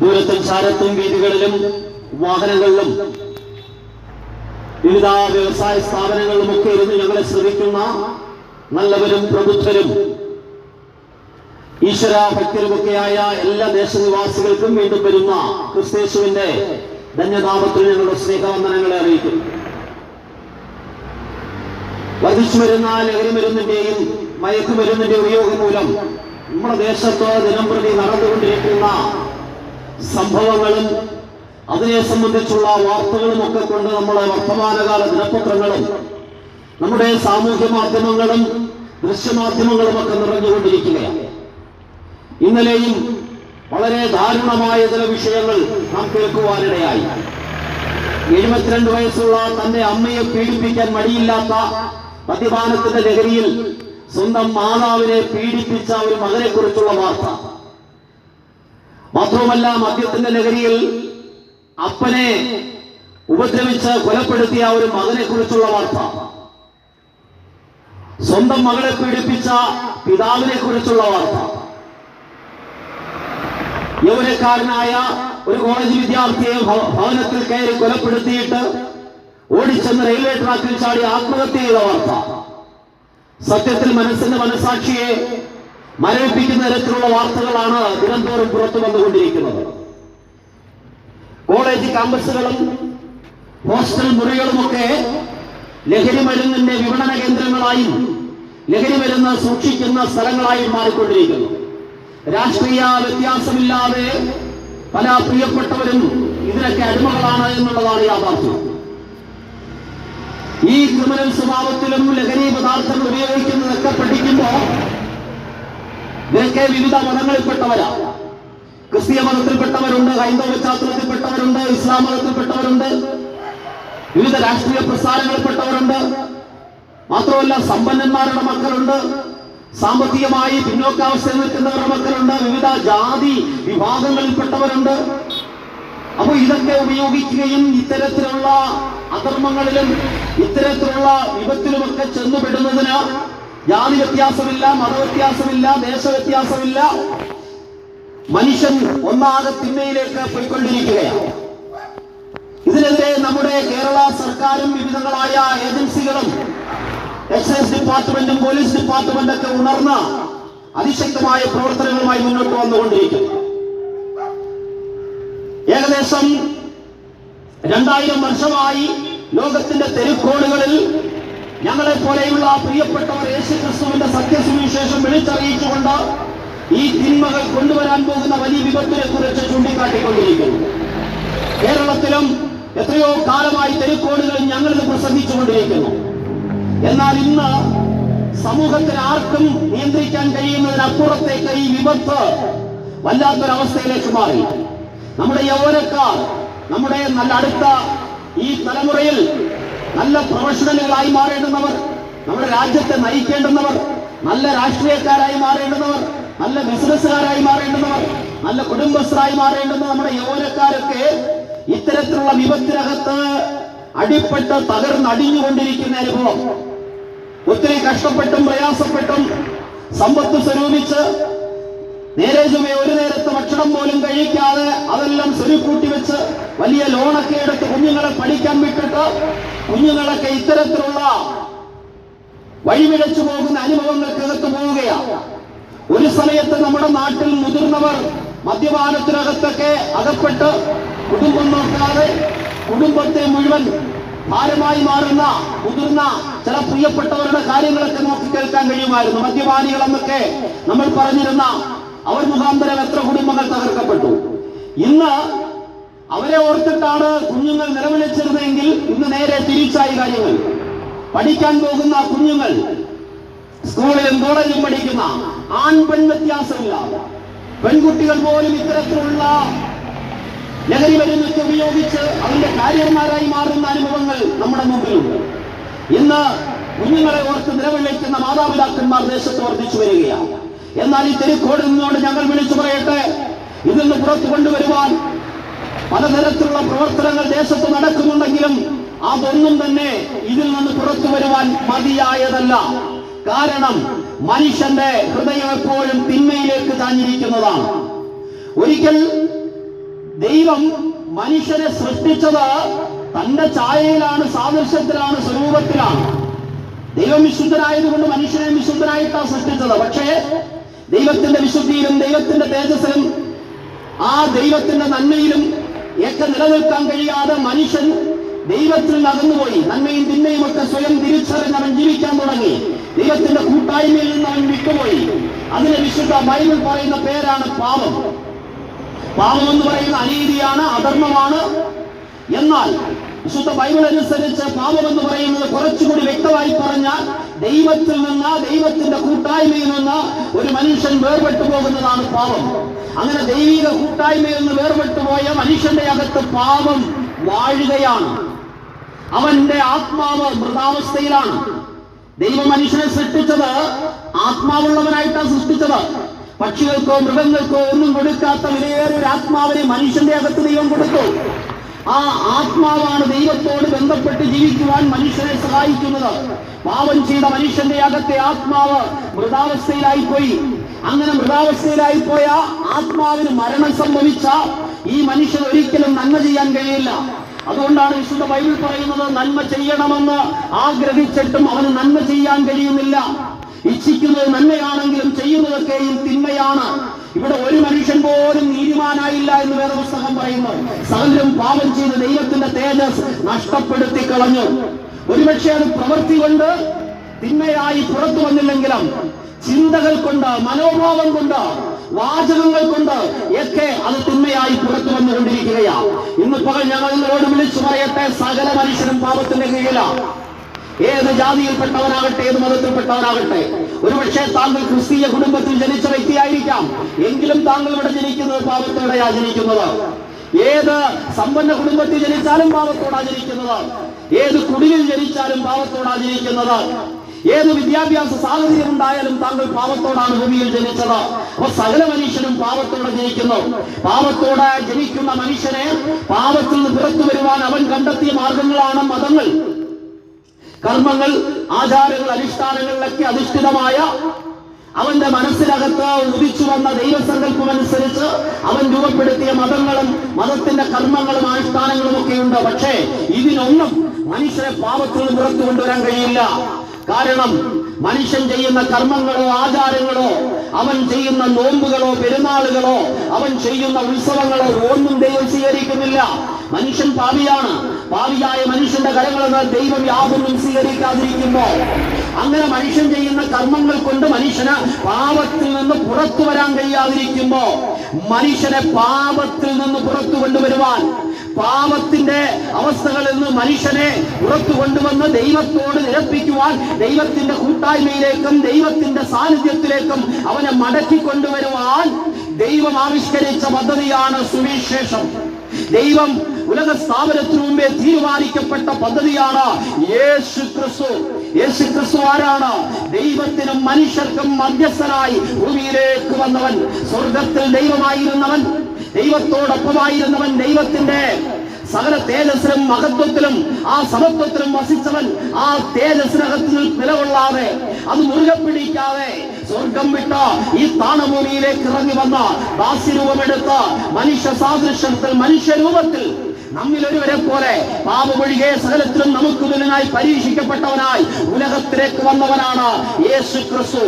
ദൂരത്തും ചാരത്തും വീതികളിലും വാഹനങ്ങളിലും വിവിധ വ്യവസായ സ്ഥാപനങ്ങളിലും ഒക്കെ ഇരുന്ന് ഞങ്ങളെ ശ്രമിക്കുന്ന നല്ലവരും പ്രബുദ്ധരും ഈശ്വര ഭക്തരുമൊക്കെയായ എല്ലാ ദേശനിവാസികൾക്കും വീണ്ടും വരുന്ന ക്രിസ്തേശുവിന്റെ ധന്യതാപത്തിൽ ഞങ്ങളുടെ സ്നേഹവന്ദനങ്ങളെ അറിയിക്കും. വർദ്ധിച്ചു വരുന്ന ലഹരിമരുന്നിന്റെയും മയക്കുമരുന്നിന്റെ ഉപയോഗം മൂലം നമ്മുടെ ദേശത്ത് ദിനംപ്രതി നടന്നുകൊണ്ടിരിക്കുന്ന സംഭവങ്ങളും അതിനെ സംബന്ധിച്ചുള്ള വാർത്തകളും ഒക്കെ കൊണ്ട് നമ്മുടെ വർത്തമാനകാല ദിനപത്രങ്ങളും നമ്മുടെ സാമൂഹ്യ മാധ്യമങ്ങളും ദൃശ്യമാധ്യമങ്ങളും ഒക്കെ നിറഞ്ഞുകൊണ്ടിരിക്കുകയാണ്. ഇന്നലെയും വളരെ ദാരുണമായ ചില വിഷയങ്ങൾ നാം കേൾക്കുവാനിടയായി. എഴുപത്തിരണ്ട് വയസ്സുള്ള തന്റെ അമ്മയെ പീഡിപ്പിക്കാൻ മടിയില്ലാത്ത മദ്യപാനത്തിന്റെ ലഹരിയിൽ സ്വന്തം മാതാവിനെ പീഡിപ്പിച്ച ഒരു മകനെ കുറിച്ചുള്ള വാർത്ത. മാത്രവുമല്ല മദ്യത്തിന്റെ നഗരിയിൽ അപ്പനെ ഉപദ്രവിച്ച് കൊലപ്പെടുത്തിയ ഒരു മകനെ കുറിച്ചുള്ള വാർത്ത. സ്വന്തം മകളെ പീഡിപ്പിച്ച പിതാവിനെ കുറിച്ചുള്ള വാർത്ത. യൗവനക്കാരനായ ഒരു കോളേജ് വിദ്യാർത്ഥിയെ ഭവ- ഭവനത്തിൽ കയറി കൊലപ്പെടുത്തിയിട്ട് ഓടിച്ചെന്ന് റെയിൽവേ ട്രാക്കിൽ ചാടി ആത്മഹത്യ ചെയ്ത വാർത്ത. സത്യത്തിൽ മനസ്സിന്റെ മനസാക്ഷിയെ മരവിപ്പിക്കുന്ന തരത്തിലുള്ള വാർത്തകളാണ് ദിനംതോറും പുറത്തു വന്നുകൊണ്ടിരിക്കുന്നത്. കോളേജ് ക്യാമ്പസുകളും ഹോസ്റ്റൽ മുറികളുമൊക്കെ ലഹരി മരുന്നിന്റെ വിപണന കേന്ദ്രങ്ങളായും ലഹരി മരുന്ന് സൂക്ഷിക്കുന്ന സ്ഥലങ്ങളായും മാറിക്കൊണ്ടിരിക്കുന്നു. രാഷ്ട്രീയ വ്യത്യാസമില്ലാതെ പല പ്രിയപ്പെട്ടവരും ഇതിനൊക്കെ അടിമകളാണ് എന്നുള്ളതാണ് യാഥാർത്ഥ്യം. ഈ ക്രിമിനൽ സ്വഭാവത്തിലും ലഹരി പദാർത്ഥങ്ങൾ ഉപയോഗിക്കുന്നതൊക്കെ പഠിക്കുമ്പോൾ ഇവരൊക്കെ വിവിധ മതങ്ങളിൽപ്പെട്ടവരാ. ക്രിസ്തീയ മതത്തിൽപ്പെട്ടവരുണ്ട് ഹൈന്ദവ ചാത്രത്തിൽപ്പെട്ടവരുണ്ട് ഇസ്ലാം മതത്തിൽപ്പെട്ടവരുണ്ട് വിവിധ രാഷ്ട്രീയ പ്രസ്ഥാനങ്ങളിൽപ്പെട്ടവരുണ്ട്. മാത്രമല്ല സമ്പന്നന്മാരുടെ മക്കളുണ്ട് സാമ്പത്തികമായി പിന്നോക്കാവസ്ഥയിൽ നിൽക്കുന്നവരുടെ മക്കളുണ്ട് വിവിധ ജാതി വിഭാഗങ്ങളിൽപ്പെട്ടവരുണ്ട്. അപ്പൊ ഇതൊക്കെ ഉപയോഗിക്കുകയും ഇത്തരത്തിലുള്ള അധർമ്മങ്ങളിലും ഇത്തരത്തിലുള്ള വിപത്തിലുമൊക്കെ ചെന്നുപെടുന്നതിന് ജാതി വ്യത്യാസമില്ല മതവ്യത്യാസമില്ല ദേശവ്യത്യാസമില്ല. മനുഷ്യൻ ഒന്നാകെ തിന്മയിലേക്ക് പോയിക്കൊണ്ടിരിക്കുകയാണ്. ഇതിനെതിരെ നമ്മുടെ കേരള സർക്കാരും വിവിധങ്ങളായ ഏജൻസികളും എക്സൈസ് ഡിപ്പാർട്ട്മെന്റും പോലീസ് ഡിപ്പാർട്ട്മെന്റും ഒക്കെ ഉണർന്ന അതിശക്തമായ പ്രവർത്തനങ്ങളുമായി മുന്നോട്ട് വന്നുകൊണ്ടിരിക്കും ഏകദേശം രണ്ടായിരം വർഷമായി ലോകത്തിന്റെ തെരുക്കോടുകളിൽ ഞങ്ങളെ പോലെയുള്ള പ്രിയപ്പെട്ടവർ യേശു ക്രിസ്തുവിന്റെ സത്യസുവിശേഷം വിളിച്ചറിയിച്ചുകൊണ്ട് ഈ തിന്മകൾ കൊണ്ടുവരാൻ പോകുന്ന വലിയ വിപത്തിനെ കുറിച്ച് ചൂണ്ടിക്കാട്ടിക്കൊണ്ടിരിക്കുന്നു. കേരളത്തിലും എത്രയോ കാലമായി തെരുക്കോടുകളിൽ ഞങ്ങളിത് പ്രസംഗിച്ചുകൊണ്ടിരിക്കുന്നു. എന്നാൽ ഇന്ന് സമൂഹത്തിന് ആർക്കും നിയന്ത്രിക്കാൻ കഴിയുന്നതിനപ്പുറത്തേക്ക് ഈ വിപത്ത് വല്ലാത്തൊരവസ്ഥയിലേക്ക് മാറി. നമ്മുടെ യൗവനക്കാർ നമ്മുടെ നല്ല അടുത്ത ഈ തലമുറയിൽ നല്ല പ്രൊഫഷണലുകളായി മാറേണ്ടുന്നവർ നമ്മുടെ രാജ്യത്തെ നയിക്കേണ്ടുന്നവർ നല്ല രാഷ്ട്രീയക്കാരായി മാറേണ്ടുന്നവർ നല്ല ബിസിനസ്സുകാരായി മാറേണ്ടുന്നവർ നല്ല കുടുംബസ്ഥരായി മാറേണ്ടുന്ന നമ്മുടെ യൗവനക്കാരൊക്കെ ഇത്തരത്തിലുള്ള വിപത്തിനകത്ത് അടിപ്പെട്ട് തകർന്നടിഞ്ഞുകൊണ്ടിരിക്കുന്ന അനുഭവം. ഒത്തിരി കഷ്ടപ്പെട്ടും പ്രയാസപ്പെട്ടും സമ്പത്ത് സ്വരൂപിച്ച് നേരെ ചുമ ഒരു നേരത്തെ ഭക്ഷണം പോലും കഴിക്കാതെ അതെല്ലാം സ്വരുക്കൂട്ടി വെച്ച് വലിയ ലോണൊക്കെ എടുത്ത് കുഞ്ഞുങ്ങളെ പഠിക്കാൻ വിട്ടിട്ട് കുഞ്ഞുങ്ങളൊക്കെ ഇത്തരത്തിലുള്ള വഴിവിഴച്ചു പോകുന്ന അനുഭവങ്ങൾക്കകത്ത് പോവുകയാണ്. ഒരു സമയത്ത് നമ്മുടെ നാട്ടിൽ മുതിർന്നവർ മദ്യപാനത്തിനകത്തൊക്കെ അകപ്പെട്ട് കുടുംബം നോക്കാതെ കുടുംബത്തെ മുഴുവൻ ഭാരമായി മാറുന്ന മുതിർന്ന ചില പ്രിയപ്പെട്ടവരുടെ കാര്യങ്ങളൊക്കെ നോക്കി കേൾക്കാൻ കഴിയുമായിരുന്നു. മദ്യപാനികളെന്നൊക്കെ നമ്മൾ പറഞ്ഞിരുന്ന അവർ മുഖാന്തരം എത്ര കുടുംബങ്ങൾ തകർക്കപ്പെട്ടു. ഇന്ന് അവരെ ഓർത്തിട്ടാണ് കുഞ്ഞുങ്ങൾ നിലവിളിച്ചിരുന്നെങ്കിൽ ഇന്ന് നേരെ തിരിച്ചായി കാര്യങ്ങൾ. പഠിക്കാൻ പോകുന്ന കുഞ്ഞുങ്ങൾ സ്കൂളിലും കോളേജിലും പഠിക്കുന്ന ആൺ പെൺ വ്യത്യാസമില്ല. പെൺകുട്ടികൾ പോലും ഇത്തരത്തിലുള്ള ലഹരി മരുന്നൊക്കെ ഉപയോഗിച്ച് അതിന്റെ കാര്യന്മാരായി മാറുന്ന അനുഭവങ്ങൾ നമ്മുടെ മുമ്പിലുണ്ട്. ഇന്ന് കുഞ്ഞുങ്ങളെ ഓർത്ത് നിലവിളിക്കുന്ന മാതാപിതാക്കന്മാർ ദേശത്ത് വർദ്ധിച്ചു വരികയാണ്. എന്നാൽ ഈ തെരുക്കോട് നിന്നുകൊണ്ട് ഞങ്ങൾ വിളിച്ചു പറയട്ടെ. ഇതിൽ നിന്ന് പുറത്തു കൊണ്ടുവരുവാൻ പലതരത്തിലുള്ള പ്രവർത്തനങ്ങൾ ദേശത്ത് നടക്കുന്നുണ്ടെങ്കിലും അതൊന്നും തന്നെ ഇതിൽ നിന്ന് പുറത്തു വരുവാൻ മതിയായതല്ല. കാരണം മനുഷ്യന്റെ ഹൃദയം എപ്പോഴും തിന്മയിലേക്ക് താഞ്ഞിരിക്കുന്നതാണ് ഒരിക്കൽ ദൈവം മനുഷ്യനെ സൃഷ്ടിച്ചത് തന്റെ ഛായയിലാണ് സാദൃശ്യത്തിലാണ് സ്വരൂപത്തിലാണ്. ദൈവം വിശുദ്ധനായതുകൊണ്ട് മനുഷ്യനെ വിശുദ്ധനായിട്ടാണ് സൃഷ്ടിച്ചത്. പക്ഷേ ദൈവത്തിന്റെ വിശുദ്ധിയിലും ദൈവത്തിന്റെ തേജസ്സിലും ആ ദൈവത്തിന്റെ നന്മയിലും ഒക്കെ നിലനിൽക്കാൻ കഴിയാതെ മനുഷ്യൻ ദൈവത്തിൽ നടന്നുപോയി. നന്മയും തിന്മയും ഒക്കെ സ്വയം തിരിച്ചറിഞ്ഞ് അവൻ ജീവിക്കാൻ തുടങ്ങി. ദൈവത്തിന്റെ കൂട്ടായ്മയിൽ നിന്ന് അവൻ വിട്ടുപോയി. അതിന് വിശുദ്ധ ബൈബിൾ പറയുന്ന പേരാണ് പാപം. പാപം എന്ന് പറയുന്ന അനീതിയാണ് അധർമ്മമാണ്. എന്നാൽ വിശുദ്ധ ബൈബിൾ അനുസരിച്ച് പാപം എന്ന് പറയുന്നത് കുറച്ചുകൂടി വ്യക്തമായി പറഞ്ഞാൽ ദൈവത്തിൽ നിന്ന് ദൈവത്തിന്റെ കൂട്ടായ്മയിൽ നിന്ന് ഒരു മനുഷ്യൻ വേർപെട്ടു പോകുന്നതാണ് പാപം. അങ്ങനെ ദൈവിക കൂട്ടായ്മയിൽ നിന്ന് വേർപെട്ടു പോയ മനുഷ്യന്റെ അകത്ത് പാപം വാഴുകയാണ്. അവന്റെ ആത്മാവ് മൃതാവസ്ഥയിലാണ്. ദൈവം മനുഷ്യനെ സൃഷ്ടിച്ചത് ആത്മാവുള്ളവനായിട്ടാണ് സൃഷ്ടിച്ചത്. പക്ഷികൾക്കോ മൃഗങ്ങൾക്കോ ഒന്നും കൊടുക്കാത്ത വിലയേറെ ഒരു ആത്മാവിനെ മനുഷ്യന്റെ അകത്ത് ദൈവം കൊടുത്തു. ആ ആത്മാവാണ് ദൈവത്തോട് ബന്ധപ്പെട്ട് ജീവിക്കുവാൻ മനുഷ്യനെ സഹായിക്കുന്നത്. പാവം ചെയ്ത മനുഷ്യന്റെ അകത്തെ ആത്മാവ് മൃതാവസ്ഥയിലായി പോയി അങ്ങനെ മൃതാവസ്ഥയിലായി പോയ ആത്മാവിന് മരണം സംഭവിച്ച ഈ മനുഷ്യൻ ഒരിക്കലും നന്മ ചെയ്യാൻ കഴിയില്ല. അതുകൊണ്ടാണ് വിശുദ്ധ ബൈബിൾ പറയുന്നത് നന്മ ചെയ്യണമെന്ന് ആഗ്രഹിച്ചിട്ടും അവന് നന്മ ചെയ്യാൻ കഴിയുന്നില്ല. ഇച്ഛിക്കുന്നത് നന്മയാണെങ്കിലും ചെയ്യുന്നതൊക്കെയും തിന്മയാണ്. ഇവിടെ ഒരു മനുഷ്യൻ പോലും നീതിമാനായില്ല എന്ന് വേറെ പുസ്തകം പറയുന്നു. സകലരും പാപം ചെയ്ത് ദൈവത്തിന്റെ തേജസ് നഷ്ടപ്പെടുത്തി കളഞ്ഞു. ഒരുപക്ഷെ അത് പ്രവൃത്തി കൊണ്ട് തിന്മയായി പുറത്തു വന്നില്ലെങ്കിലും ചിന്തകൾ കൊണ്ട് മനോഭാവം കൊണ്ട് വാചകങ്ങൾ കൊണ്ട് ഒക്കെ അത് തിന്മയായി പുറത്തു വന്നുകൊണ്ടിരിക്കുകയാണ്. ഇന്ന് പകൽ ഞങ്ങൾ നിങ്ങളോട് വിളിച്ചു പറയട്ടെ സകല മനുഷ്യരും പാപത്തിന്റെ കീഴിലാണ് ഏത് ജാതിയിൽപ്പെട്ടവനാകട്ടെ ഏത് മതത്തിൽപ്പെട്ടവനാകട്ടെ ഒരുപക്ഷെ താങ്കൾ ക്രിസ്തീയ കുടുംബത്തിൽ ജനിച്ച വ്യക്തിയായിരിക്കാം. എങ്കിലും താങ്കൾ ഇവിടെ ജനിക്കുന്നത് പാപത്തോടെയാ ജനിക്കുന്നത്. ഏത് സമ്പന്ന കുടുംബത്തിൽ ജനിച്ചാലും പാപത്തോടാ ജനിക്കുന്നത്. ഏത് കുടിലിൽ ജനിച്ചാലും പാപത്തോടാ ജനിക്കുന്നത്. ഏത് വിദ്യാഭ്യാസ സാഹചര്യം ഉണ്ടായാലും താങ്കൾ പാപത്തോടാണ് ഭൂമിയിൽ ജനിച്ചത്. അപ്പൊ സകല മനുഷ്യനും പാപത്തോടെ ജനിക്കുന്നു. പാപത്തോടെ ജനിക്കുന്ന മനുഷ്യനെ പാപത്തിൽ നിന്ന് പുറത്തു വരുവാൻ അവൻ കണ്ടെത്തിയ മാർഗങ്ങളാണ് മതങ്ങൾ. കർമ്മങ്ങൾ ആചാരങ്ങൾ അനുഷ്ഠാനങ്ങളിലൊക്കെ അധിഷ്ഠിതമായ അവന്റെ മനസ്സിനകത്ത് ഉദിച്ചു വന്ന ദൈവസങ്കല്പം അനുസരിച്ച് അവൻ രൂപപ്പെടുത്തിയ മതങ്ങളും മതത്തിന്റെ കർമ്മങ്ങളും അനുഷ്ഠാനങ്ങളും ഒക്കെ ഉണ്ട് പക്ഷേ ഇതിനൊന്നും മനുഷ്യരെ പാപത്തിൽ പുറത്തു കൊണ്ടുവരാൻ കഴിയില്ല. കാരണം മനുഷ്യൻ ചെയ്യുന്ന കർമ്മങ്ങളോ ആചാരങ്ങളോ അവൻ ചെയ്യുന്ന നോമ്പുകളോ പെരുന്നാളുകളോ അവൻ ചെയ്യുന്ന ഉത്സവങ്ങളോ ഒന്നും ദൈവം സ്വീകരിക്കുന്നില്ല. മനുഷ്യൻ പാപിയാണ്. പാപിയായ മനുഷ്യന്റെ കരങ്ങളെന്ന് ദൈവം യാതൊന്നും സ്വീകരിക്കാതിരിക്കുമ്പോ അങ്ങനെ മനുഷ്യൻ ചെയ്യുന്ന കർമ്മങ്ങൾ കൊണ്ട് മനുഷ്യന് പാപത്തിൽ നിന്ന് പുറത്തു വരാൻ കഴിയാതിരിക്കുമ്പോ മനുഷ്യനെ പാപത്തിൽ നിന്ന് പുറത്തു കൊണ്ടുവരുവാൻ പാപത്തിന്റെ അവസ്ഥകളിൽ നിന്ന് മനുഷ്യനെ പുറത്തു കൊണ്ടുവന്ന് ദൈവത്തോട് നിരപ്പിക്കുവാൻ ദൈവത്തിന്റെ കൂട്ടായ്മയിലേക്കും ദൈവത്തിന്റെ സാന്നിധ്യത്തിലേക്കും അവനെ മടക്കി കൊണ്ടുവരുവാൻ ദൈവം ആവിഷ്കരിച്ച പദ്ധതിയാണ് സുവിശേഷം. ദൈവം ഉലക സ്ഥാപനത്തിനു മുമ്പേ തീരുമാനിക്കപ്പെട്ട പദ്ധതിയാണ് യേശു ക്രിസ്തു യേശു ക്രിസ്തു ആരാണ്? ദൈവത്തിനും മനുഷ്യർക്കും മധ്യസ്ഥനായി ഭൂമിയിലേക്ക് വന്നവൻ സ്വർഗത്തിൽ ദൈവമായിരുന്നവൻ ദൈവത്തോടൊപ്പമായിരുന്നവൻ ദൈവത്തിന്റെ സകല തേജസ്സിലും മഹത്വത്തിലും ആ സമത്വത്തിലും വസിച്ചവൻ ആ തേജസ്സിനകത്ത് നിലകൊള്ളാതെ അത് മുറുകം പിടിക്കാതെ സ്വർഗം വിട്ട ഈ താണഭൂമിയിലേക്ക് ഇറങ്ങി വന്ന ദാസ്യരൂപമെടുത്ത് മനുഷ്യ സാദൃശ്യത്തിൽ മനുഷ്യരൂപത്തിൽ നമ്മിൽ ഒരുവരെ പോലെ പാപമൊഴികെ സകലത്തിലും നമുക്ക് മുന്നിനായി പരീക്ഷിക്കപ്പെട്ടവനായി ഉലകത്തിലേക്ക് വന്നവനാണ് യേശു ക്രിസ്തു.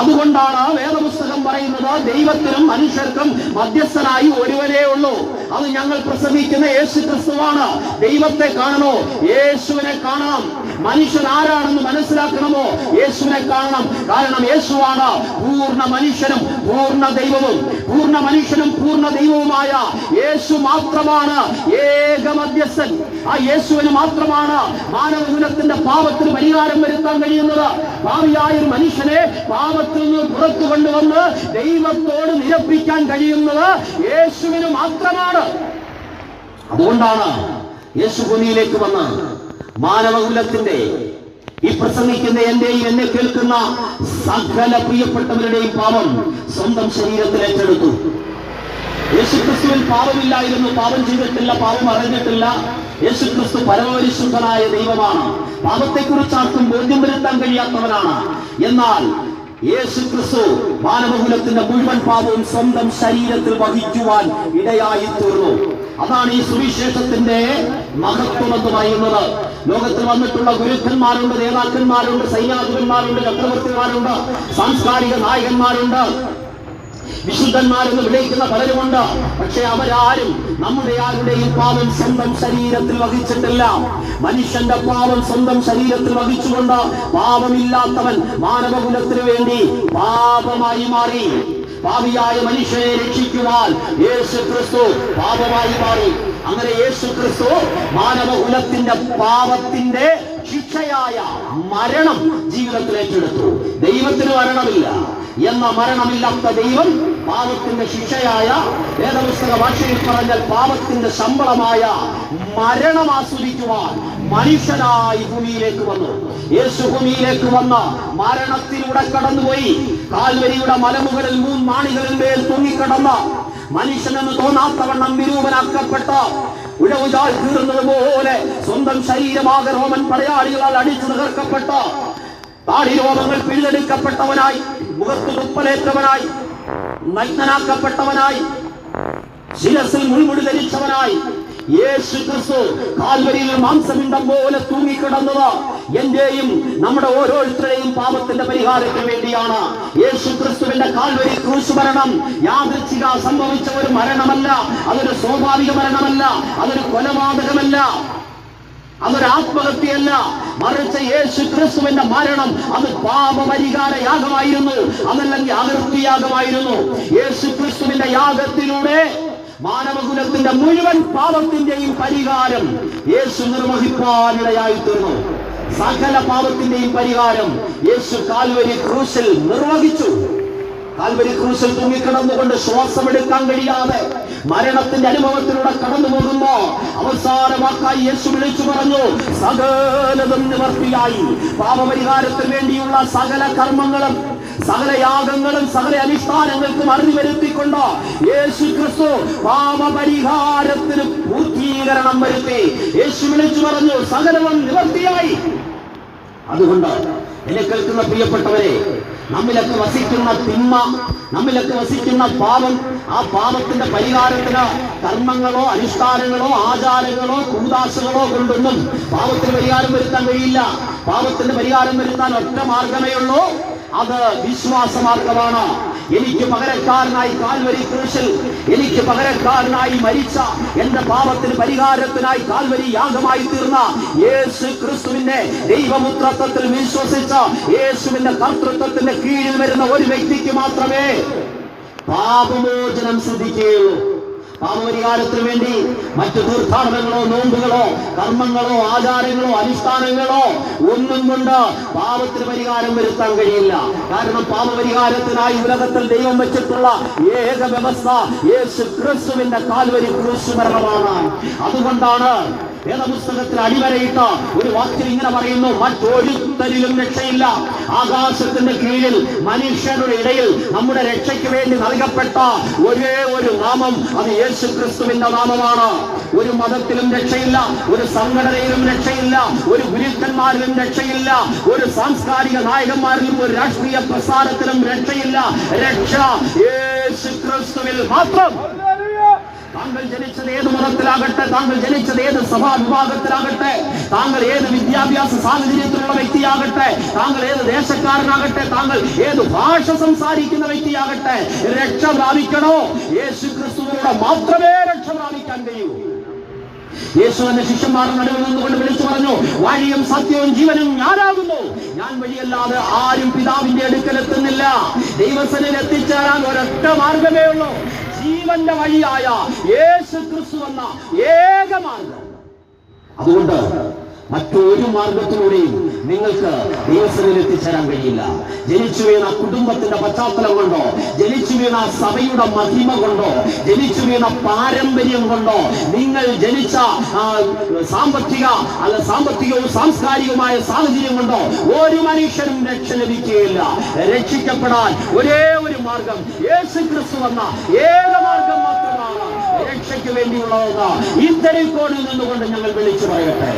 അതുകൊണ്ടാണ് വേദപുസ്തകം പറയുന്നത് ദൈവത്തിനും മനുഷ്യർക്കും മധ്യസ്ഥനായി ഒരുവരേ ഉള്ളൂ. അത് ഞങ്ങൾ പ്രസംഗിക്കുന്ന യേശു ക്രിസ്തുവാണ്. ദൈവത്തെ കാണണോ? യേശുവിനെ കാണണം മനുഷ്യൻ ആരാണെന്ന് മനസ്സിലാക്കണമോ? യേശുവിനെ കാണണം. കാരണം യേശുവാണ് പൂർണ മനുഷ്യനും പൂർണ ദൈവവും. പൂർണ മനുഷ്യനും പൂർണ ദൈവവുമായ യേശു മാത്രമാണ് ഏക മധ്യസ്ഥൻ. ആ യേശുവിന് മാത്രമാണ് മാനവകുലത്തിന്റെ പാപത്തിന് പരിഹാരം വരുത്താൻ കഴിയുന്നത്. ഭാവിയായ ഒരു മനുഷ്യനെ പാപത്തിൽ നിന്ന് പുറത്തു കൊണ്ടുവന്ന് ദൈവത്തോട് നിരപ്പിക്കാൻ കഴിയുന്നത് യേശുവിന് മാത്രമാണ്. അതുകൊണ്ടാണ് യേശു ഭൂമിയിലേക്ക് വന്ന് മാനവകുലത്തിന്റെ ഈ പ്രസംഗിക്കുന്ന എന്റെയും എന്നെ കേൾക്കുന്ന സകല പ്രിയപ്പെട്ടവരുടെയും പാപം സ്വന്തം ശരീരത്തിൽ ഏറ്റെടുത്തു. യേശുക്രിസ്തുവിൽ പാപമില്ലായിരുന്നു പാപം ചെയ്തിട്ടില്ല പാപം അറിഞ്ഞിട്ടില്ല. യേശുക്രിസ്തു പരമപരിശുദ്ധനായ ദൈവമാണ്. പാപത്തെക്കുറിച്ച് ആർക്കും ബോധ്യം വരുത്താൻ കഴിയാത്തവനാണ്. എന്നാൽ യേശു ക്രിസ്തു മാനവകുലത്തിന്റെ മുഴുവൻ പാപവും സ്വന്തം ശരീരത്തിൽ വഹിക്കുവാൻ ഇടയായി തീർന്നു അതാണ് ഈ സുവിശേഷത്തിന്റെ മഹത്വം എന്ന് പറയുന്നത്. ലോകത്തിൽ വന്നിട്ടുള്ള ഗുരുക്കന്മാരുണ്ട് നേതാക്കന്മാരുണ്ട് സൈന്യാധിപന്മാരുണ്ട് ചക്രവർത്തിമാരുണ്ട് സാംസ്കാരിക നായകന്മാരുണ്ട്. വിശുദ്ധന്മാരെന്ന് വിളിക്കുന്ന പലരുമുണ്ട്. പക്ഷെ അവരാരും നമ്മുടെ ആരുടെയും പാപം സ്വന്തം ശരീരത്തിൽ വഹിച്ചിട്ടില്ല. മനുഷ്യന്റെ പാപം സ്വന്തം ശരീരത്തിൽ വഹിച്ചുകൊണ്ട് പാപമില്ലാത്തവൻ മാനവകുലത്തിന് വേണ്ടി പാപമായി മാറി. പാപിയായ മനുഷ്യനെ രക്ഷിക്കുവാൻ യേശു ക്രിസ്തു പാപമായി മാറി. അങ്ങനെ യേശു ക്രിസ്തു മാനവകുലത്തിന്റെ പാപത്തിന്റെ ശിക്ഷയായ മരണം ജീവിതത്തിൽ ഏറ്റെടുത്തു ദൈവത്തിന് മരണമില്ല. എന്ന മരണമില്ലാത്ത ദൈവം പാപത്തിന്റെ ശിക്ഷയായ വേദപുസ്തക ഭാഷയിൽ പറഞ്ഞാൽ പാപത്തിന്റെ ശമ്പളമായ മരണം ആസ്വദിക്കുവാൻ മനുഷ്യനായി ഭൂമിയിലേക്ക് വന്നു. യേശു ഭൂമിയിലേക്ക് വന്ന മരണത്തിലൂടെ കടന്നുപോയി. കാൽവരിയുടെ മലമുകളിൽ മൂന്ന് മാണികളിൽ മേൽ തൂങ്ങിക്കിടന്ന മനുഷ്യനെന്ന് തോന്നാത്തവണ്ണം വിരൂപനാക്കപ്പെട്ട ഉഴവുചാൽ കീറുന്നത് പോലെ സ്വന്തം ശരീരമാകെ റോമൻ പടയാളികളാൽ അടിച്ചു തകർക്കപ്പെട്ട താടിരോമങ്ങൾ പിഴുതെടുക്കപ്പെട്ടവനായി മുഖത്ത് തുപ്പലേറ്റവനായി നഗ്നനാക്കപ്പെട്ടവനായി ശിരസിൽ മുൾമുടി ധരിച്ചവനായി യേശു ക്രിസ്തു കാൽവരിയിൽ മാംസമിണ്ടം പോലെ തൂങ്ങിക്കിടന്നത്. എന്റെയും നമ്മുടെ ഓരോരുത്തരുടെയും പാപത്തിന്റെ പരിഹാരത്തിന് വേണ്ടിയാണ് യേശു ക്രിസ്തുവിന്റെ കാൽവരി ക്രൂശ് മരണം യാദൃച്ഛിക സംഭവിച്ച ഒരു മരണമല്ല അതൊരു സ്വാഭാവിക മരണമല്ല അതൊരു കൊലപാതകമല്ല അതൊരു ആത്മഹത്യയല്ല. മറിച്ച് യേശു ക്രിസ്തുവിന്റെ മരണം അത് പാപപരിഹാര യാഗമായിരുന്നു അതല്ലെങ്കിൽ അതിർത്തി യാഗമായിരുന്നു യേശു ക്രിസ്തുവിന്റെ യാഗത്തിലൂടെ മാനവകുലത്തിന്റെ മുഴുവൻ പാപത്തിന്റെയും പരിഹാരം യേശു നിർവഹിക്കാനിടയായി തീർന്നു സകല പാപത്തിന്റെയും പരിഹാരം യേശു കാൽവരി ക്രൂശിൽ നിർവഹിച്ചു. കാൽവരി ക്രൂശിൽ തൂങ്ങിക്കിടന്നുകൊണ്ട് ശ്വാസമെടുക്കാൻ കഴിയാതെ മരണത്തിന്റെ അനുഭവത്തിലൂടെ കടന്നു പോകുമ്പോ അവസാനമാക്കായി യേശു വിളിച്ചു പറഞ്ഞു സകലതും നിവർത്തിയായി. പാപപരിഹാരത്തിന് വേണ്ടിയുള്ള സകല കർമ്മങ്ങളും സകല യാഗങ്ങളും സകല അനുഷ്ഠാനങ്ങൾക്കും അറിഞ്ഞു വരുത്തിക്കൊണ്ട് യേശു ക്രിസ്തു പാപപരിഹാരത്തിന് പൂർത്തീകരണം വരുത്തി. യേശു വിളിച്ചു പറഞ്ഞു സകലവും നിവർത്തിയായി. അതുകൊണ്ട് എന്നെ കേൾക്കുന്ന പ്രിയപ്പെട്ടവരെ നമ്മിലൊക്കെ വസിക്കുന്ന തിന്മ നമ്മിലൊക്കെ വസിക്കുന്ന പാപം ആ പാപത്തിന്റെ പരിഹാരത്തിന് കർമ്മങ്ങളോ അനുഷ്ഠാനങ്ങളോ ആചാരങ്ങളോ കൂതാശകളോ കൊണ്ടൊന്നും പാപത്തിന് പരിഹാരം വരുത്താൻ കഴിയില്ല. പാപത്തിന്റെ പരിഹാരം വരുത്താൻ ഒറ്റ മാർഗമേ ഉള്ളൂ. അത് വിശ്വാസമാർഗമാണ്. എനിക്ക് പകരക്കാരനായി കാൽവരി ക്രൂശിൽ എനിക്ക് പകരക്കാരനായി മരിച്ച എന്റെ പാപത്തിന് പരിഹാരത്തിനായി കാൽവരി യാഗമായി തീർന്ന യേശു ക്രിസ്തുവിന്റെ ദൈവമുത്രത്വത്തിൽ വിശ്വസിച്ച യേശുവിന്റെ കർത്തൃത്വത്തിന്റെ കീഴിൽ വരുന്ന ഒരു വ്യക്തിക്ക് മാത്രമേ പാപമോചനം സിദ്ധിക്കുകയുള്ളൂ പാപപരിഹാരത്തിന് വേണ്ടി മറ്റു തീർത്ഥാടനങ്ങളോ നോമ്പുകളോ കർമ്മങ്ങളോ ആചാരങ്ങളോ അനുഷ്ഠാനങ്ങളോ ഒന്നും കൊണ്ട് പാപത്തിന് പരിഹാരം വരുത്താൻ കഴിയില്ല. കാരണം പാപപരിഹാരത്തിനായി ഉലകത്തിൽ ദൈവം വെച്ചിട്ടുള്ള ഏക വ്യവസ്ഥ യേശു ക്രിസ്തുവിന്റെ കാൽവരി ക്രൂശ് മരണമാണ്. അതുകൊണ്ടാണ് വേദപുസ്തകത്തിൽ അടിവരയിട്ട ഒരു വാക്കിൽ ഇങ്ങനെ പറയുന്നു മറ്റൊരുത്തരിലും രക്ഷയില്ല. ആകാശത്തിന്റെ കീഴിൽ മനുഷ്യരുടെ ഇടയിൽ നമ്മുടെ രക്ഷയ്ക്ക് വേണ്ടി നൽകപ്പെട്ട ഒരേ ഒരു നാമം അത് യേശു ക്രിസ്തുവിന്റെ നാമമാണ്. ഒരു മതത്തിലും രക്ഷയില്ല ഒരു സംഘടനയിലും രക്ഷയില്ല ഒരു ഗുരുക്കന്മാരിലും രക്ഷയില്ല ഒരു സാംസ്കാരിക നായകന്മാരിലും ഒരു രാഷ്ട്രീയ പ്രസ്ഥാനത്തിലും രക്ഷയില്ല. രക്ഷ യേശു ക്രിസ്തുവിൽ മാത്രം. താങ്കൾ ജനിച്ചത് ഏത് മതത്തിലാകട്ടെ താങ്കൾ ജനിച്ചത് ഏത് സഭാ വിഭാഗത്തിലാകട്ടെ താങ്കൾ ഏത് വിദ്യാഭ്യാസ സാഹചര്യത്തിലുള്ള വ്യക്തിയാകട്ടെ താങ്കൾ ഏത് ദേശക്കാരനാകട്ടെ താങ്കൾ ഏത് ഭാഷ സംസാരിക്കുന്ന വ്യക്തിയാകട്ടെ രക്ഷ പ്രാപിക്കണോ? യേശു ക്രിസ്തുവിലൂടെ മാത്രമേ രക്ഷ പ്രാപിക്കാൻ കഴിയൂ. യേശു എന്ന ശിഷ്യന്മാരുടെ നടുവിൽ നിന്നുകൊണ്ട് വിളിച്ചു പറഞ്ഞു വഴിയും സത്യവും ജീവനും ഞാനാകുന്നു. ഞാൻ വഴിയല്ലാതെ ആരും പിതാവിന്റെ അടുക്കൽ എത്തുന്നില്ല. ദൈവസനിൽ എത്തിച്ചേരാൻ ഒരൊറ്റ മാർഗമേ ഉള്ളൂ. ജീവന്റെ വഴിയായ യേശു ക്രിസ്തു എന്ന ഏകമാർഗം. അതുകൊണ്ട് മറ്റൊരു മാർഗത്തിലൂടെയും നിങ്ങൾക്ക് ദൈവസനിൽ എത്തിച്ചേരാൻ കഴിയില്ല. ജനിച്ചു വീണ കുടുംബത്തിന്റെ പശ്ചാത്തലം കൊണ്ടോ ജനിച്ചു വീണ സഭയുടെ മഹിമ കൊണ്ടോ ജനിച്ചു വീണ പാരമ്പര്യം കൊണ്ടോ നിങ്ങൾ ജനിച്ച സാമ്പത്തിക അല്ല സാമ്പത്തികവും സാംസ്കാരികവുമായ സാഹചര്യം കൊണ്ടോ ഒരു മനുഷ്യനും രക്ഷ ലഭിക്കുകയില്ല. രക്ഷിക്കപ്പെടാൻ ഒരേ ഒരു മാർഗം യേശു ക്രിസ്തു വന്ന ഏക മാർഗം മാത്രമാണ് രക്ഷയ്ക്ക് വേണ്ടിയുള്ളതെന്ന് ഇത്തരം കോണിൽ നിന്നുകൊണ്ട് ഞങ്ങൾ വിളിച്ചു പറയട്ടെ.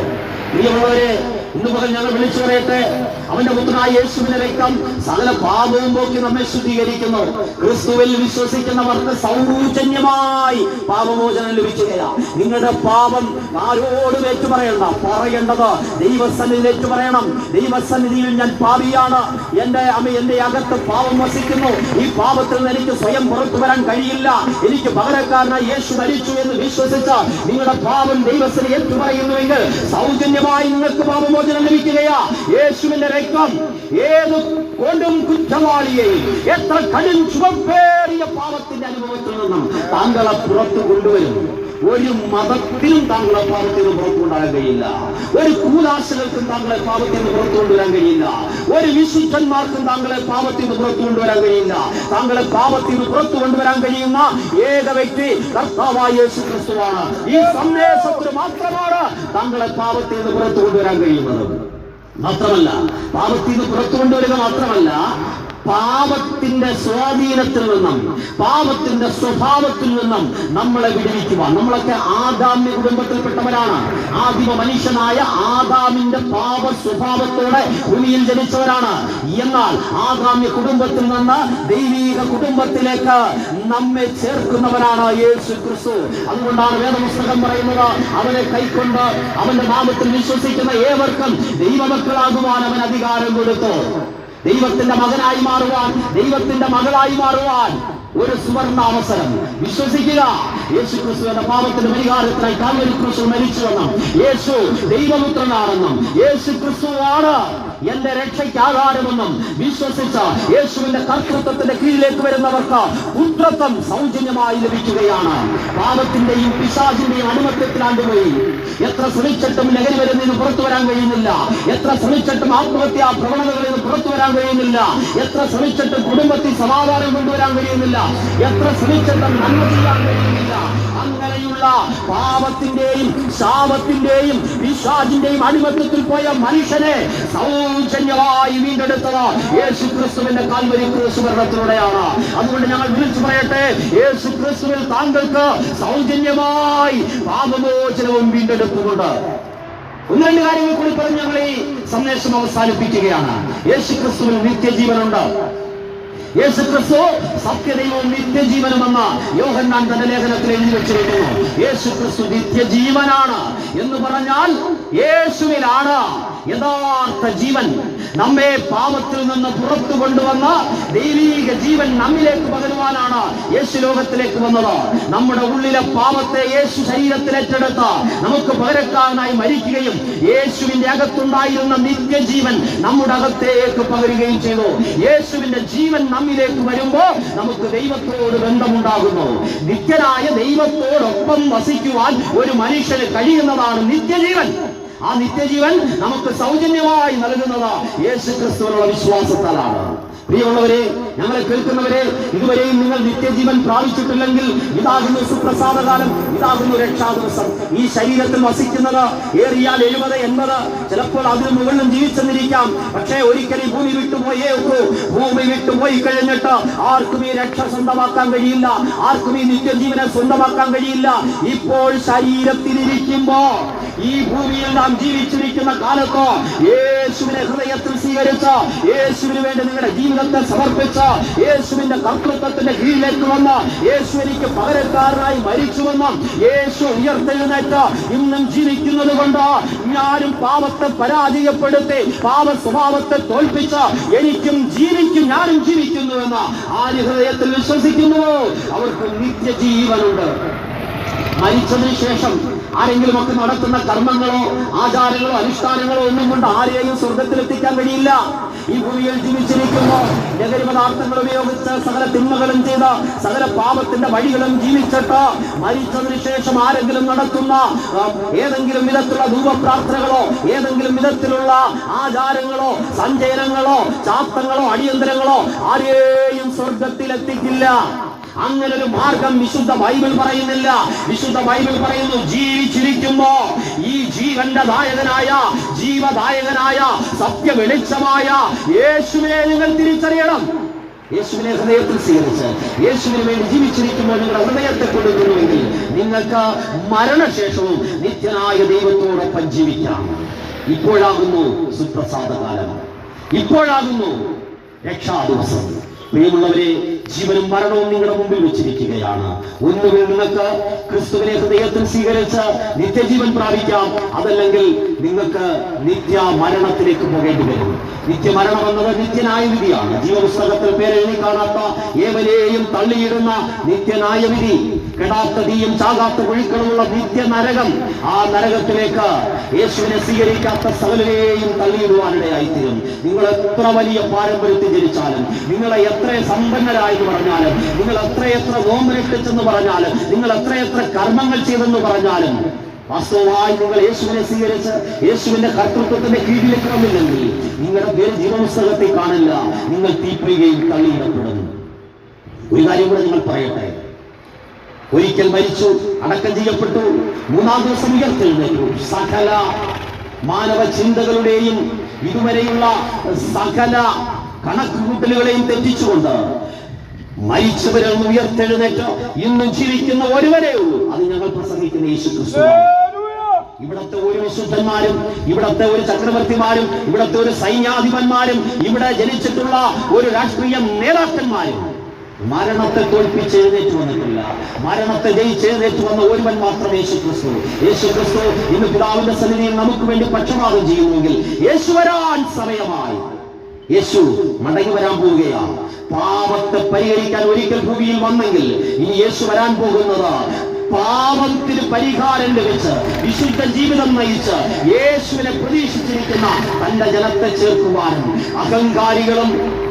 പ്രിയമുള്ളവരെ ഇന്ന് മുതൽ ഞങ്ങൾ വിളിച്ചു പറയട്ടെ അവന്റെ പുത്രനായ യേശുവിന്റെ രക്തം സകല പാപവും പോക്കി നമ്മെ ശുദ്ധീകരിക്കുന്നു. ക്രിസ്തുവിൽ വിശ്വസിക്കുന്നവർക്ക് സൗജന്യമായി പാപമോചനം ലഭിക്കുകയാണ്. നിങ്ങളുടെ പാപം ആരോടും ഏറ്റു പറയണ്ട പറയേണ്ടത് ദൈവസന്നിധിയിൽ ഏറ്റു പറയണം ദൈവസന്നിധിയിൽ ഞാൻ പാപിയാണ്. എന്റെ അമ്മ എന്റെ അകത്ത് പാപം വസിക്കുന്നു. ഈ പാപത്തിൽ നിന്ന് എനിക്ക് സ്വയം പുറത്തു വരാൻ കഴിയില്ല. എനിക്ക് പകരക്കാരനായി യേശു മരിച്ചു എന്ന് വിശ്വസിച്ച നിങ്ങളുടെ പാപം ദൈവസ്ഥ ഏറ്റു പറയുന്നുവെങ്കിൽ സൗജന്യമായി നിങ്ങൾക്ക് പാപമോചനം ലഭിക്കുകയാ. യേശുവിന്റെ രക്തം ഏത് കൊടും കുറ്റവാളിയെയും എത്ര കടും ചുമപ്പേറിയ പാപത്തിന്റെ അനുഭവത്തിൽ നിന്നും താങ്കളെ പുറത്തു കൊണ്ടുവരും. ഒരു മതത്തിനും താങ്കളെ പാപത്തിൽ നിന്ന് പുറത്തു കൊണ്ടുവരാൻ കഴിയില്ല. ഒരു കൂലാശകൾക്കും താങ്കളെ പാപത്തിൽ നിന്ന് പുറത്തു കൊണ്ടുവരാൻ കഴിയില്ല. ഒരു വിശുദ്ധന്മാർക്കും താങ്കളെ പാപത്തിൽ നിന്ന് പുറത്തു കൊണ്ടുവരാൻ കഴിയില്ല. താങ്കളെ പാപത്തിൽ നിന്ന് പുറത്തു കൊണ്ടുവരാൻ കഴിയുന്ന ഏക വ്യക്തി കർത്താവായ യേശു ക്രിസ്തുവാണ് ഈ സന്ദേശത്തിന് മാത്രമാണ് താങ്കളെ പാപത്തിൽ നിന്ന് പുറത്തു കൊണ്ടുവരാൻ കഴിയുന്നത്. മാത്രമല്ല പാപത്തിൽ നിന്ന് പുറത്തു കൊണ്ടുവരിക മാത്രമല്ല പാപത്തിന്റെ സ്വാധീനത്തിൽ നിന്നും പാപത്തിന്റെ സ്വഭാവത്തിൽ നിന്നും നമ്മളെ വിടുവിക്കുക നമ്മളൊക്കെ ആദാമ്യ കുടുംബത്തിൽപ്പെട്ടവരാണ്. ആദിമ മനുഷ്യനായ ആദാമിന്റെ പാപ സ്വഭാവത്തോടെ ഭൂമിയിൽ ജനിച്ചവരാണ്. എന്നാൽ ആദാമ്യ കുടുംബത്തിൽ നിന്ന് ദൈവീക കുടുംബത്തിലേക്ക് നമ്മെ ചേർക്കുന്നവരാണ് യേശു ക്രിസ്തു. അതുകൊണ്ടാണ് വേദപുസ്തകം പറയുന്നത് അവനെ കൈക്കൊണ്ട് അവന്റെ നാമത്തിൽ വിശ്വസിക്കുന്ന ഏവർക്കും ദൈവമക്കളാകുവാൻ അവൻ അധികാരം കൊടുത്തു. ദൈവത്തിന്റെ മകനായി മാറുവാൻ ദൈവത്തിന്റെ മകളായി മാറുവാൻ ഒരു സുവർണ അവസരം വിശ്വസിക്കുക. യേശു ക്രിസ്തുവിന്റെ പാപത്തിന്റെ പരിഹാരത്തിനായി കാൽവരി ക്രിസ്തു മരിച്ചുവെന്നും യേശു ദൈവപുത്രനാണെന്നും യേശു ക്രിസ്തുവാണ് എന്റെ രക്ഷയ്ക്ക് ആധാരമെന്നും വിശ്വസിച്ച യേശുവിന്റെ കർത്തൃത്വത്തിന്റെ കീഴിലേക്ക് വരുന്നവർക്ക് പുത്രത്വം സൗജന്യമായി ലഭിക്കുകയാണ്. പാപത്തിന്റെയും പിശാചിന്റെയും അനുമത്യത്തിലാണ്ട് പോയി എത്ര ശ്രമിച്ചിട്ടും ലഹരി വരുന്നതിൽ നിന്ന് പുറത്തു വരാൻ കഴിയുന്നില്ല. എത്ര ശ്രമിച്ചിട്ടും ആത്മഹത്യാ പ്രവണതകളിൽ നിന്ന് പുറത്തു വരാൻ കഴിയുന്നില്ല. എത്ര ശ്രമിച്ചിട്ടും കുടുംബത്തിൽ സമാധാനം കൊണ്ടുവരാൻ കഴിയുന്നില്ല. എത്ര ശ്രമിച്ചെന്നും നന്മ ചെയ്യാൻ കഴിയുന്നില്ല അങ്ങനെയുള്ള പാപത്തിന്റെയും ശാപത്തിന്റെയും വിശ്വാസിന്റെയും അടിമത്തത്തിൽ പോയ മനുഷ്യനെ സൗജന്യമായി വീണ്ടെടുത്തത് യേശു ക്രിസ്തുവിന്റെ കാൽവരി ക്രിസ്തുവരണത്തിലൂടെയാണ് അതുകൊണ്ട് ഞങ്ങൾ വിളിച്ചു പറയട്ടെ യേശു ക്രിസ്തുവിൽ താങ്കൾക്ക് സൗജന്യമായി പാപമോചനവും വീണ്ടെടുക്കുന്നുണ്ട് ഒന്ന് രണ്ട് കാര്യങ്ങൾ കൂടി പറഞ്ഞ് ഞങ്ങൾ ഈ സന്ദേശം അവസാനിപ്പിക്കുകയാണ്. യേശു ക്രിസ്തുവിൽ നിത്യജീവനുണ്ട്. യേശു ക്രിസ്തു സത്യദൈവവും നിത്യജീവനുമെന്ന് യോഹന്നാൻ തന്റെ ലേഖനത്തിൽ എഴുതി വെച്ചിരിക്കുന്നു. യേശു ക്രിസ്തു നിത്യജീവനാണ് എന്ന് പറഞ്ഞാൽ യേശുവിലാണ്. യഥാർത്ഥ ജീവൻ നമ്മെ പാപത്തിൽ നിന്ന് പുറത്തു കൊണ്ടുവന്ന ദൈവീക ജീവൻ നമ്മിലേക്ക് പകരുവാനാണ് യേശു ലോകത്തിലേക്ക് വന്നത്. നമ്മുടെ ഉള്ളിലെ പാപത്തെ യേശു ശരീരത്തിൽ ഏറ്റെടുത്ത നമുക്ക് പകരക്കാരനായി മരിക്കുകയും യേശുവിന്റെ അകത്തുണ്ടായിരുന്ന നിത്യജീവൻ നമ്മുടെ അകത്തേക്ക് പകരുകയും ചെയ്തു. യേശുവിന്റെ ജീവൻ നമ്മിലേക്ക് വരുമ്പോ നമുക്ക് ദൈവത്തോട് ബന്ധമുണ്ടാകുന്നു. നിത്യനായ ദൈവത്തോടൊപ്പം വസിക്കുവാൻ ഒരു മനുഷ്യന് കഴിയുന്നതാണ് നിത്യജീവൻ. ആ നിത്യജീവൻ നമുക്ക് സൗജന്യമായി നൽകുന്നത് യേശു ക്രിസ്തുവിനുള്ള വിശ്വാസത്താലാണ്. പ്രിയമുള്ളവരെ ഞങ്ങളെ കേൾക്കുന്നവരെ ഇതുവരെയും നിങ്ങൾ നിത്യജീവൻ പ്രാപിച്ചിട്ടില്ലെങ്കിൽ ഇതാകുന്നു സുപ്രസാദകാലം ഇതാകുന്നു രക്ഷാദിവസം. ഈ ശരീരത്തിൽ വസിക്കുന്നത് ഏറിയാൽ എഴുപത് എൺപത് ചിലപ്പോൾ അതിന് മുകളിലും ജീവിച്ചെന്നിരിക്കാം. പക്ഷേ ഒരിക്കലും ഭൂമി വിട്ടുപോയേ ഉള്ളൂ. ഭൂമി വിട്ടുപോയി കഴിഞ്ഞിട്ട് ആർക്കും ഈ രക്ഷ സ്വന്തമാക്കാൻ കഴിയില്ല. ആർക്കും ഈ നിത്യജീവനെ സ്വന്തമാക്കാൻ കഴിയില്ല. ഇപ്പോൾ ശരീരത്തിലിരിക്കുമ്പോ ഈ ഭൂമിയിൽ നാം ജീവിച്ചിരിക്കുന്ന കാലത്തോ യേശുവിനെ ഹൃദയത്തിൽ സ്വീകരിച്ച യേശുവിന് വേണ്ടി നിങ്ങളുടെ ജീവിതത്തെ സമർപ്പിച്ച യേശുവിന്റെ കർത്തൃത്വത്തിന്റെ കീഴിലേക്ക് വന്ന യേശു എനിക്ക് പകരക്കാരനായി മരിച്ചുവെന്നും യേശു ഉയർത്തെഴുന്നേറ്റ ഇന്നും ജീവിക്കുന്നത് കൊണ്ട് ഞാനും പാപത്തെ പരാജയപ്പെടുത്തി പാപ സ്വഭാവത്തെ തോൽപ്പിച്ച എനിക്കും ജീവിക്കും ഞാനും ജീവിക്കുന്നുവെന്ന് ആര് ഹൃദയത്തിൽ വിശ്വസിക്കുന്നുവോ അവർക്ക് നിത്യജീവനുണ്ട്. മരിച്ചതിന് ശേഷം ആരെങ്കിലും ഒക്കെ നടത്തുന്ന കർമ്മങ്ങളോ ആചാരങ്ങളോ അനുഷ്ഠാനങ്ങളോ ഒന്നും കൊണ്ട് ആരെയും സ്വർഗത്തിലെത്തിക്കാൻ കഴിയില്ല. ഈ ഭൂമിയിൽ ജീവിച്ചിരിക്കുന്ന. ലഹരി പദാർത്ഥങ്ങൾ ഉപയോഗിച്ച് സകല തിന്മകളും ചെയ്ത് സകല പാപത്തിന്റെ വഴികളും ജീവിച്ചിട്ട് മരിച്ചതിന് ശേഷം ആരെങ്കിലും നടത്തുന്ന ഏതെങ്കിലും വിധത്തിലുള്ള ധൂപപ്രാർത്ഥനകളോ ഏതെങ്കിലും വിധത്തിലുള്ള ആചാരങ്ങളോ സഞ്ചയനങ്ങളോ ചാത്തങ്ങളോ അടിയന്തരങ്ങളോ ആരെയും സ്വർഗത്തിലെത്തിക്കില്ല. അങ്ങനെ ഒരു മാർഗം വിശുദ്ധ ബൈബിൾ പറയുന്നില്ല. വിശുദ്ധ ബൈബിൾ പറയുന്നു ജീവിച്ചിരിക്കുമ്പോ ഈ ജീവന്റെ ദായകനായ ജീവദായകനായ സത്യ വെളിച്ചമായ യേശുവിനെ നിങ്ങൾ തിരിച്ചറിയണം. യേശുവിനെ ഹൃദയത്തിൽ സ്വീകരിച്ച് യേശുവിന് വേണ്ടി ജീവിച്ചിരിക്കുമ്പോൾ നിങ്ങളുടെ ഹൃദയത്തെ കൊടുക്കുന്നുവെങ്കിൽ നിങ്ങൾക്ക് മരണശേഷവും നിത്യനായ ദൈവത്തോടൊപ്പം ജീവിക്കാം. ഇപ്പോഴാകുന്നു സുപ്രസാദകാലം. ഇപ്പോഴാകുന്നു രക്ഷാദിവസം. പ്രിയമുള്ളവരെ ജീവനും മരണവും നിങ്ങളുടെ മുമ്പിൽ വെച്ചിരിക്കുകയാണ്. ഒന്നുകിൽ നിങ്ങൾക്ക് ക്രിസ്തുവിനെ ഹൃദയത്തിൽ സ്വീകരിച്ച് നിത്യജീവൻ പ്രാപിക്കാം. അതല്ലെങ്കിൽ നിങ്ങൾക്ക് നിത്യ മരണത്തിലേക്ക് പോകേണ്ടി വരും. നിത്യമരണം എന്നത് നിത്യനായ വിധിയാണ്. ജീവപുസ്തകത്തിൽ പേരെഴുതി കാണാത്ത ഏവരെയും തള്ളിയിടുന്ന നിത്യനായ വിധി. കെടാത്ത തീയും ചാകാത്ത ഒഴുക്കളുമുള്ള നിത്യ നരകം ആ നരകത്തിലേക്ക് യേശുവിനെ സ്വീകരിക്കാത്ത സകലരെയും തള്ളിയിടുവാനിടയായിത്തീരും. നിങ്ങൾ എത്ര വലിയ പാരമ്പര്യത്തിൽ ജനിച്ചാലും നിങ്ങളെ എത്ര സമ്പന്നരായെന്ന് പറഞ്ഞാലും നിങ്ങൾ എത്രയെത്ര നോമ്പരക്ഷിച്ചെന്ന് പറഞ്ഞാലും നിങ്ങൾ എത്രയെത്ര കർമ്മങ്ങൾ ചെയ്തെന്ന് പറഞ്ഞാലും വാസ്തവമായി നിങ്ങൾ യേശുവിനെ സ്വീകരിച്ച് യേശുവിന്റെ കർത്തൃത്വത്തിന്റെ കീഴിലെത്തണമില്ലെങ്കിൽ നിങ്ങളുടെ പേര് ജീവപുസ്തകത്തിൽ കാണില്ല. നിങ്ങൾ തീപ്പിടുകയും തള്ളിയിടപ്പെടുന്നു. ഒരു കാര്യം കൂടെ നിങ്ങൾ പറയട്ടെ. ഒരിക്കൽ മരിച്ചു അടക്കം ചെയ്യപ്പെട്ടു. മൂന്നാം ദിവസം ഉയർത്തെഴുന്നേറ്റു. സകല മാനവ ചിന്തകളുടെയും ഇതുവരെയുള്ള സകല കണക്കുകൂട്ടലുകളെയും തെറ്റിച്ചുകൊണ്ട് മരിച്ചവരിൽ നിന്ന് ഉയർത്തെഴുന്നേറ്റ് ഇന്നും ജീവിക്കുന്ന ഒരുവരേ ഉള്ളൂ. അത് ഞങ്ങൾ പ്രസംഗിക്കുന്ന യേശു ക്രിസ്തു ഇവിടത്തെ ഒരു വിശുദ്ധന്മാരും ഇവിടത്തെ ഒരു ചക്രവർത്തിമാരും ഇവിടത്തെ ഒരു സൈന്യാധിപന്മാരും ഇവിടെ ജനിച്ചിട്ടുള്ള ഒരു രാഷ്ട്രീയ നേതാക്കന്മാരും മരണത്തെ തോൽപ്പിച്ച് എഴുന്നേറ്റ് വന്നിട്ടില്ല. മരണത്തെ ജയിച്ച് എഴുന്നേറ്റ് വന്ന ഒരുവൻ മാത്രം യേശു ക്രിസ്തു യേശു ക്രിസ്തു ഇന്ന് പിതാവിന്റെ സന്നിധിയിൽ നമുക്ക് വേണ്ടി പക്ഷപാതം ചെയ്യുമെങ്കിൽ യേശു വരാൻ സമയമായി. യേശു മടങ്ങി വരാൻ പോവുകയാണ്. പാപത്തെ പരിഹരിക്കാൻ ഒരിക്കൽ ഭൂമിയിൽ വന്നെങ്കിൽ ഇനി യേശു വരാൻ പോകുന്നത് പാപത്തിന് പരിഹാരം ലഭിച്ച് വിശുദ്ധ ജീവിതം നയിച്ച് യേശുവിനെ പ്രതീക്ഷിച്ചിരിക്കുന്ന തന്റെ ജനത്തെ ചേർക്കുവാനും അഹങ്കാരികളും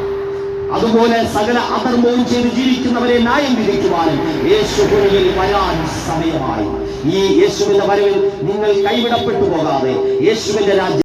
അതുപോലെ സകല അധർമ്മവും ചെയ്ത് ജീവിക്കുന്നവരെ ന്യായം വിധിക്കുവാനും യേശു ഭൂമിയിൽ വരാൻ സമയമായി. ഈ യേശുവിന്റെ വരവിൽ നിങ്ങൾ കൈവിടപ്പെട്ടു പോകാതെ യേശുവിന്റെ രാജ്യം